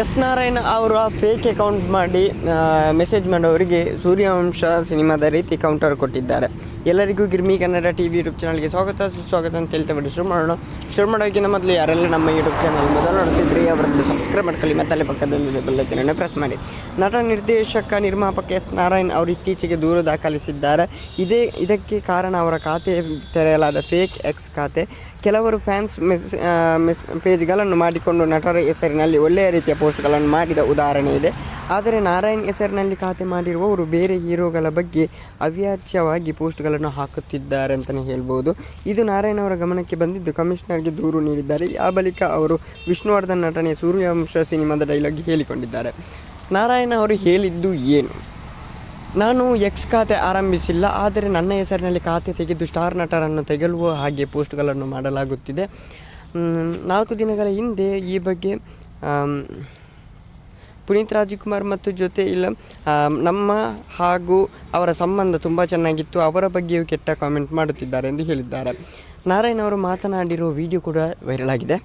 S Narayana ಅವರ fake account ಮಾಡಿ message ಮಾಡೋರಿಗೆ ಸೂರ್ಯವಂಶ ಸಿನಿಮಾದ ರೀತಿ ಕೌಂಟರ್ ಕೊಟ್ಟಿದ್ದಾರೆ. ಎಲ್ಲರಿಗೂ Girmi Kannada T V YouTube ಚಾನಲ್ಗೆ ಸ್ವಾಗತ. ಸುಸ್ವಾಗತ ಅಂತ ಹೇಳ್ತಾ ಬಿಡಿ ಶುರು ಮಾಡೋಣ. ಶುರು ಮಾಡೋಕ್ಕಿಂತ ಮೊದಲು ಯಾರೆಲ್ಲ ನಮ್ಮ ಯೂಟ್ಯೂಬ್ ಚಾನಲ್ ಮೊದಲು ನೋಡ್ತಿದ್ರಿ, ಅವರನ್ನು ಸಬ್ಸ್ಕ್ರೈಬ್ ಮಾಡ್ಕೊಳ್ಳಿ ಮತ್ತು ಪಕ್ಕದಲ್ಲಿ ಬೆಲ್ಲೈಕನನ್ನು ಪ್ರೆಸ್ ಮಾಡಿ. ನಟ, ನಿರ್ದೇಶಕ, ನಿರ್ಮಾಪಕ ಎಸ್ ನಾರಾಯಣ್ ಅವರು ಇತ್ತೀಚೆಗೆ ದೂರು ದಾಖಲಿಸಿದ್ದಾರೆ. ಇದೇ, ಇದಕ್ಕೆ ಕಾರಣ ಅವರ ಖಾತೆ ತೆರೆಯಲಾದ ಫೇಕ್ ಎಕ್ಸ್ ಖಾತೆ. ಕೆಲವರು ಫ್ಯಾನ್ಸ್ ಮೆಸ್ ಮೆಸ್ ಪೇಜ್ಗಳನ್ನು ಮಾಡಿಕೊಂಡು ನಟರ ಹೆಸರಿನಲ್ಲಿ ಒಳ್ಳೆಯ ರೀತಿಯ ಪೋಸ್ಟ್ಗಳನ್ನು ಮಾಡಿದ ಉದಾಹರಣೆ ಇದೆ. ಆದರೆ ನಾರಾಯಣ್ ಹೆಸರಿನಲ್ಲಿ ಖಾತೆ ಮಾಡಿರುವವರು ಬೇರೆ ಹೀರೋಗಳ ಬಗ್ಗೆ ಅವ್ಯಾಚ್ಯವಾಗಿ ಪೋಸ್ಟ್ಗಳನ್ನು ಹಾಕುತ್ತಿದ್ದಾರೆ ಅಂತಲೇ ಹೇಳ್ಬೋದು. ಇದು ನಾರಾಯಣ್ ಅವರ ಗಮನಕ್ಕೆ ಬಂದಿದ್ದು ಕಮಿಷನರ್ಗೆ ದೂರು ನೀಡಿದ್ದಾರೆ. ಆ ಬಳಿಕ ಅವರು ವಿಷ್ಣುವರ್ಧನ್ ನಟನೆಯ ಸೂರ್ಯವಂಶ ಸಿನಿಮಾದ ಡೈಲಾಗ್ ಹೇಳಿಕೊಂಡಿದ್ದಾರೆ. ನಾರಾಯಣ ಅವರು ಹೇಳಿದ್ದು ಏನು? ನಾನು ಎಕ್ಸ್ ಖಾತೆ ಆರಂಭಿಸಿಲ್ಲ, ಆದರೆ ನನ್ನ ಹೆಸರಿನಲ್ಲಿ ಖಾತೆ ತೆಗೆದು ಸ್ಟಾರ್ ನಟರನ್ನು ತೆಗೆಲುವ ಹಾಗೆ ಪೋಸ್ಟ್ಗಳನ್ನು ಮಾಡಲಾಗುತ್ತಿದೆ. ನಾಲ್ಕು ದಿನಗಳ ಹಿಂದೆ ಈ ಬಗ್ಗೆ ಪುನೀತ್ ರಾಜ್ಕುಮಾರ್ ಮತ್ತು ಜೊತೆ ಇಲ್ಲ. ನಮ್ಮ ಹಾಗೂ ಅವರ ಸಂಬಂಧ ತುಂಬ ಚೆನ್ನಾಗಿತ್ತು. ಅವರ ಬಗ್ಗೆಯೂ ಕೆಟ್ಟ ಕಾಮೆಂಟ್ ಮಾಡುತ್ತಿದ್ದಾರೆ ಎಂದು ಹೇಳಿದ್ದಾರೆ. ನಾರಾಯಣ್ ಅವರು ಮಾತನಾಡಿರೋ ವಿಡಿಯೋ ಕೂಡ ವೈರಲ್ ಆಗಿದೆ.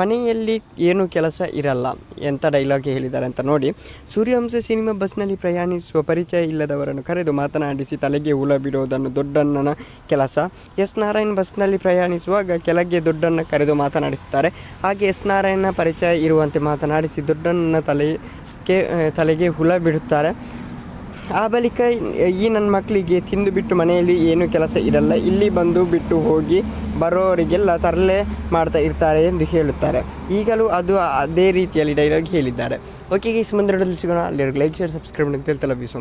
ಮನೆಯಲ್ಲಿ ಏನೂ ಕೆಲಸ ಇರಲ್ಲ ಎಂಥ ಡೈಲಾಗ್ ಹೇಳಿದ್ದಾರೆ ಅಂತ ನೋಡಿ, ಸೂರ್ಯವಂಶ ಸಿನಿಮಾ ಬಸ್ನಲ್ಲಿ ಪ್ರಯಾಣಿಸುವ ಪರಿಚಯ ಇಲ್ಲದವರನ್ನು ಕರೆದು ಮಾತನಾಡಿಸಿ ತಲೆಗೆ ಹುಳ ಬಿಡುವುದನ್ನು ದೊಡ್ಡಣ್ಣನ ಕೆಲಸ. ಎಸ್ ನಾರಾಯಣ್ ಬಸ್ನಲ್ಲಿ ಪ್ರಯಾಣಿಸುವಾಗ ಕೆಳಗೆ ದೊಡ್ಡಣ್ಣ ಕರೆದು ಮಾತನಾಡಿಸುತ್ತಾರೆ. ಹಾಗೆ ಎಸ್ ನಾರಾಯಣ ಪರಿಚಯ ಇರುವಂತೆ ಮಾತನಾಡಿಸಿ ದೊಡ್ಡಣ್ಣನ ತಲೆಗೆ ತಲೆಗೆ ಹುಳ ಬಿಡುತ್ತಾರೆ. ಆ ಬಳಿಕ, ಈ ನನ್ನ ಮಕ್ಕಳಿಗೆ ತಿಂದು ಬಿಟ್ಟು ಮನೆಯಲ್ಲಿ ಏನೂ ಕೆಲಸ ಇರಲ್ಲ. ಇಲ್ಲಿ ಬಂದು ಬಿಟ್ಟು ಹೋಗಿ ಬರೋರಿಗೆಲ್ಲ ತರಲೆ ಮಾಡ್ತಾ ಇರ್ತಾರೆ ಎಂದು ಹೇಳುತ್ತಾರೆ. ಈಗಲೂ ಅದು ಅದೇ ರೀತಿಯಲ್ಲಿ ಡೈಲಾಗ್ ಹೇಳಿದ್ದಾರೆ. ಓಕೆ ಈ ಮುಂದೆ ಸಿಗೋಣ. ಅಲ್ಲಿ ಲೈಕ್ ಶೇರ್ ಸಬ್ಸ್ಕ್ರೈಬ್ ಅಂತ ಹೇಳ್ತಲ್ಲ ಸೊ